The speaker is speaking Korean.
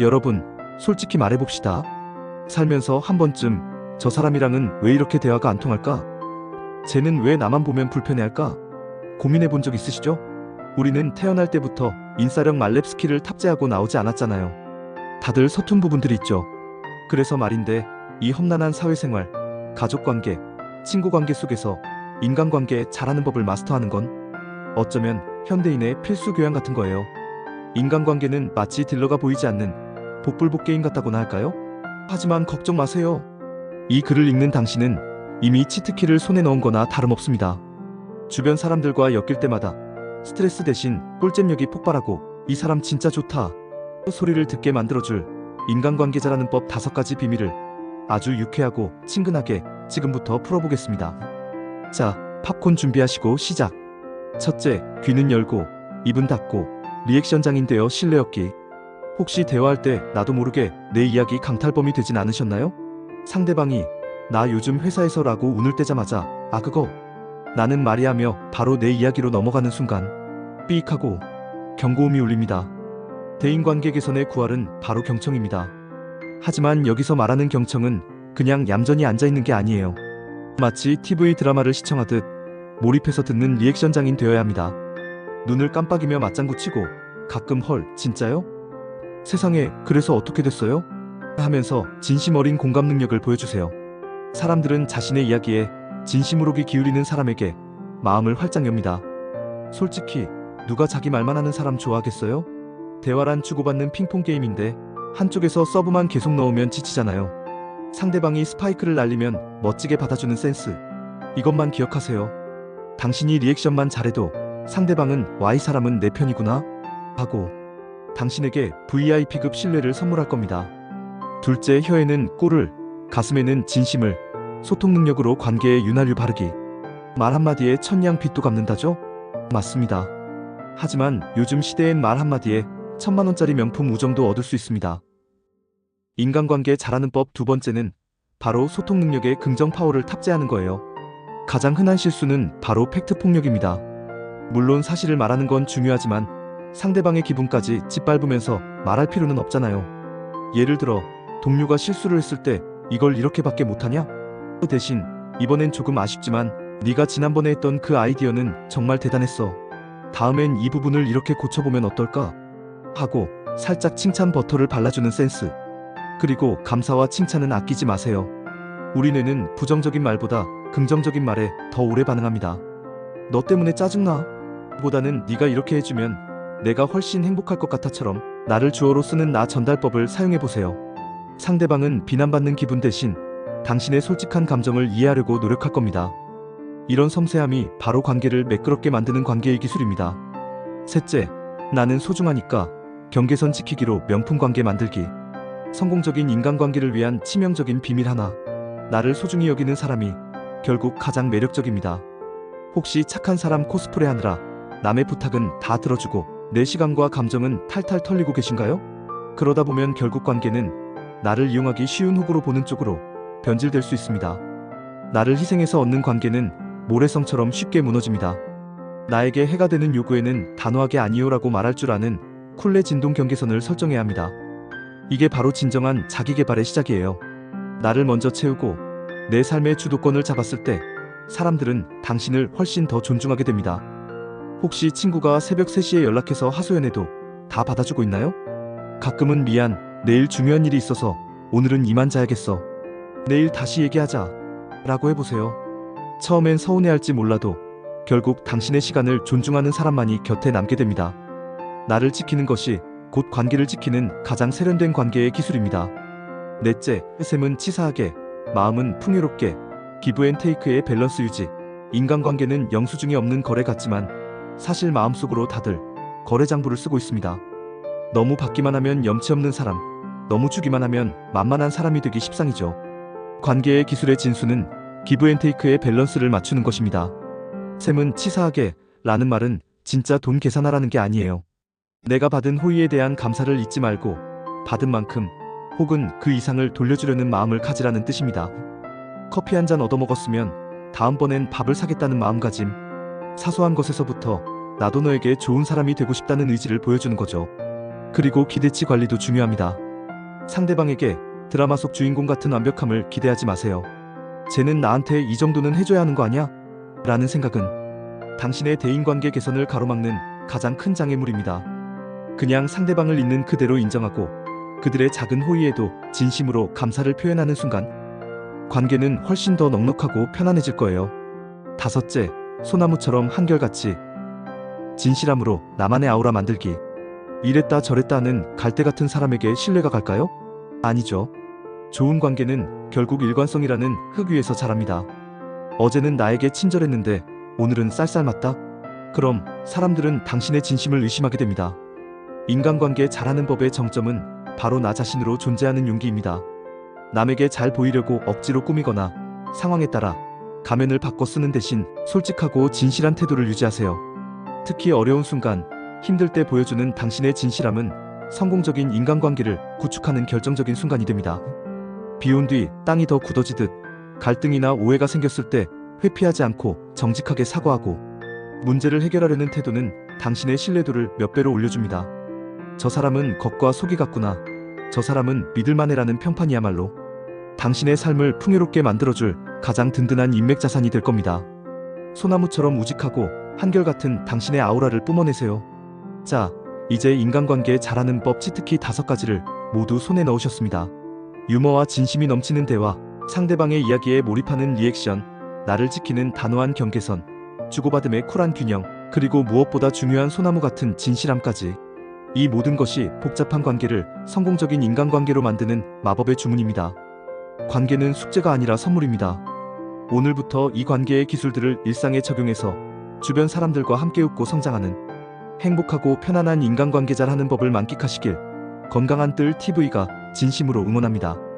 여러분, 솔직히 말해봅시다. 살면서 한 번쯤 저 사람이랑은 왜 이렇게 대화가 안 통할까? 쟤는 왜 나만 보면 불편해할까? 고민해 본 적 있으시죠? 우리는 태어날 때부터 인싸력 말렙 스킬을 탑재하고 나오지 않았잖아요. 다들 서툰 부분들이 있죠. 그래서 말인데 이 험난한 사회생활, 가족관계, 친구관계 속에서 인간관계 잘하는 법을 마스터하는 건 어쩌면 현대인의 필수 교양 같은 거예요. 인간관계는 마치 딜러가 보이지 않는 복불복 게임 같다고나 할까요? 하지만 걱정 마세요. 이 글을 읽는 당신은 이미 치트키를 손에 넣은 거나 다름없습니다. 주변 사람들과 엮일 때마다 스트레스 대신 꿀잼력이 폭발하고 이 사람 진짜 좋다 소리를 듣게 만들어줄 인간관계자라는 법 다섯 가지 비밀을 아주 유쾌하고 친근하게 지금부터 풀어보겠습니다. 자, 팝콘 준비하시고 시작. 첫째, 귀는 열고 입은 닫고 리액션 장인 되어 실내 엮기. 혹시 대화할 때 나도 모르게 내 이야기 강탈범이 되진 않으셨나요? 상대방이 나 요즘 회사에서라고 운을 떼자마자 아 그거 나는 말이하며 바로 내 이야기로 넘어가는 순간 삐익하고 경고음이 울립니다. 대인관계 개선의 구할은 바로 경청입니다. 하지만 여기서 말하는 경청은 그냥 얌전히 앉아있는 게 아니에요. 마치 TV 드라마를 시청하듯 몰입해서 듣는 리액션 장인 되어야 합니다. 눈을 깜빡이며 맞장구 치고 가끔 헐 진짜요? 세상에 그래서 어떻게 됐어요? 하면서 진심 어린 공감 능력을 보여주세요. 사람들은 자신의 이야기에 진심으로 귀 기울이는 사람에게 마음을 활짝 엽니다. 솔직히 누가 자기 말만 하는 사람 좋아하겠어요? 대화란 주고받는 핑퐁 게임인데 한쪽에서 서브만 계속 넣으면 지치잖아요. 상대방이 스파이크를 날리면 멋지게 받아주는 센스. 이것만 기억하세요. 당신이 리액션만 잘해도 상대방은 와이 사람은 내 편이구나 하고 당신에게 VIP급 신뢰를 선물할 겁니다. 둘째 혀에는 꿀을, 가슴에는 진심을, 소통 능력으로 관계에 윤활유 바르기. 말 한마디에 천냥 빚도 갚는다죠? 맞습니다. 하지만 요즘 시대엔 말 한마디에 천만 원짜리 명품 우정도 얻을 수 있습니다. 인간관계 잘하는 법 두 번째는 바로 소통 능력에 긍정 파워를 탑재하는 거예요. 가장 흔한 실수는 바로 팩트 폭력입니다. 물론 사실을 말하는 건 중요하지만 상대방의 기분까지 짓밟으면서 말할 필요는 없잖아요. 예를 들어 동료가 실수를 했을 때 이걸 이렇게밖에 못하냐? 대신 이번엔 조금 아쉽지만 네가 지난번에 했던 그 아이디어는 정말 대단했어. 다음엔 이 부분을 이렇게 고쳐보면 어떨까? 하고 살짝 칭찬 버터를 발라주는 센스. 그리고 감사와 칭찬은 아끼지 마세요. 우리 뇌는 부정적인 말보다 긍정적인 말에 더 오래 반응합니다. 너 때문에 짜증나? 보다는 네가 이렇게 해주면 내가 훨씬 행복할 것 같아처럼 나를 주어로 쓰는 나 전달법을 사용해 보세요. 상대방은 비난받는 기분 대신 당신의 솔직한 감정을 이해하려고 노력할 겁니다. 이런 섬세함이 바로 관계를 매끄럽게 만드는 관계의 기술입니다. 셋째, 나는 소중하니까 경계선 지키기로 명품 관계 만들기. 성공적인 인간관계를 위한 치명적인 비밀 하나. 나를 소중히 여기는 사람이 결국 가장 매력적입니다. 혹시 착한 사람 코스프레 하느라 남의 부탁은 다 들어주고 내 시간과 감정은 탈탈 털리고 계신가요? 그러다 보면 결국 관계는 나를 이용하기 쉬운 호구로 보는 쪽으로 변질될 수 있습니다. 나를 희생해서 얻는 관계는 모래성처럼 쉽게 무너집니다. 나에게 해가 되는 요구에는 단호하게 아니요라고 말할 줄 아는 쿨레 진동 경계선을 설정해야 합니다. 이게 바로 진정한 자기 개발의 시작이에요. 나를 먼저 채우고 내 삶의 주도권을 잡았을 때 사람들은 당신을 훨씬 더 존중하게 됩니다. 혹시 친구가 새벽 3시에 연락해서 하소연해도 다 받아주고 있나요? 가끔은 미안, 내일 중요한 일이 있어서 오늘은 이만 자야겠어. 내일 다시 얘기하자. 라고 해보세요. 처음엔 서운해할지 몰라도 결국 당신의 시간을 존중하는 사람만이 곁에 남게 됩니다. 나를 지키는 것이 곧 관계를 지키는 가장 세련된 관계의 기술입니다. 넷째, 셈은 치사하게, 마음은 풍요롭게, 기브앤테이크의 밸런스 유지. 인간관계는 영수증이 없는 거래 같지만 사실 마음속으로 다들 거래 장부를 쓰고 있습니다. 너무 받기만 하면 염치 없는 사람, 너무 주기만 하면 만만한 사람이 되기 십상이죠. 관계의 기술의 진수는 기브앤테이크의 밸런스를 맞추는 것입니다. 셈은 치사하게 라는 말은 진짜 돈 계산하라는 게 아니에요. 내가 받은 호의에 대한 감사를 잊지 말고 받은 만큼 혹은 그 이상을 돌려주려는 마음을 가지라는 뜻입니다. 커피 한 잔 얻어먹었으면 다음번엔 밥을 사겠다는 마음가짐. 사소한 것에서부터 나도 너에게 좋은 사람이 되고 싶다는 의지를 보여주는 거죠. 그리고 기대치 관리도 중요합니다. 상대방에게 드라마 속 주인공 같은 완벽함을 기대하지 마세요. 쟤는 나한테 이 정도는 해줘야 하는 거 아니야? 라는 생각은 당신의 대인관계 개선을 가로막는 가장 큰 장애물입니다. 그냥 상대방을 있는 그대로 인정하고 그들의 작은 호의에도 진심으로 감사를 표현하는 순간 관계는 훨씬 더 넉넉하고 편안해질 거예요. 다섯째, 소나무처럼 한결같이 진실함으로 나만의 아우라 만들기. 이랬다 저랬다 하는 갈대 같은 사람에게 신뢰가 갈까요? 아니죠. 좋은 관계는 결국 일관성이라는 흙 위에서 자랍니다. 어제는 나에게 친절했는데 오늘은 쌀쌀맞다? 그럼 사람들은 당신의 진심을 의심하게 됩니다. 인간관계 잘하는 법의 정점은 바로 나 자신으로 존재하는 용기입니다. 남에게 잘 보이려고 억지로 꾸미거나 상황에 따라 가면을 바꿔 쓰는 대신 솔직하고 진실한 태도를 유지하세요. 특히 어려운 순간, 힘들 때 보여주는 당신의 진실함은 성공적인 인간관계를 구축하는 결정적인 순간이 됩니다. 비온 뒤 땅이 더 굳어지듯 갈등이나 오해가 생겼을 때 회피하지 않고 정직하게 사과하고 문제를 해결하려는 태도는 당신의 신뢰도를 몇 배로 올려줍니다. 저 사람은 겉과 속이 같구나. 저 사람은 믿을만해라는 평판이야말로 당신의 삶을 풍요롭게 만들어줄 가장 든든한 인맥 자산이 될 겁니다. 소나무처럼 우직하고 한결같은 당신의 아우라를 뿜어내세요. 자, 이제 인간관계 잘하는 법 치트키 다섯 가지를 모두 손에 넣으셨습니다. 유머와 진심이 넘치는 대화, 상대방의 이야기에 몰입하는 리액션, 나를 지키는 단호한 경계선, 주고받음의 쿨한 균형, 그리고 무엇보다 중요한 소나무 같은 진실함까지. 이 모든 것이 복잡한 관계를 성공적인 인간관계로 만드는 마법의 주문입니다. 관계는 숙제가 아니라 선물입니다. 오늘부터 이 관계의 기술들을 일상에 적용해서 주변 사람들과 함께 웃고 성장하는 행복하고 편안한 인간관계 잘 하는 법을 만끽하시길 건강한 뜰 TV가 진심으로 응원합니다.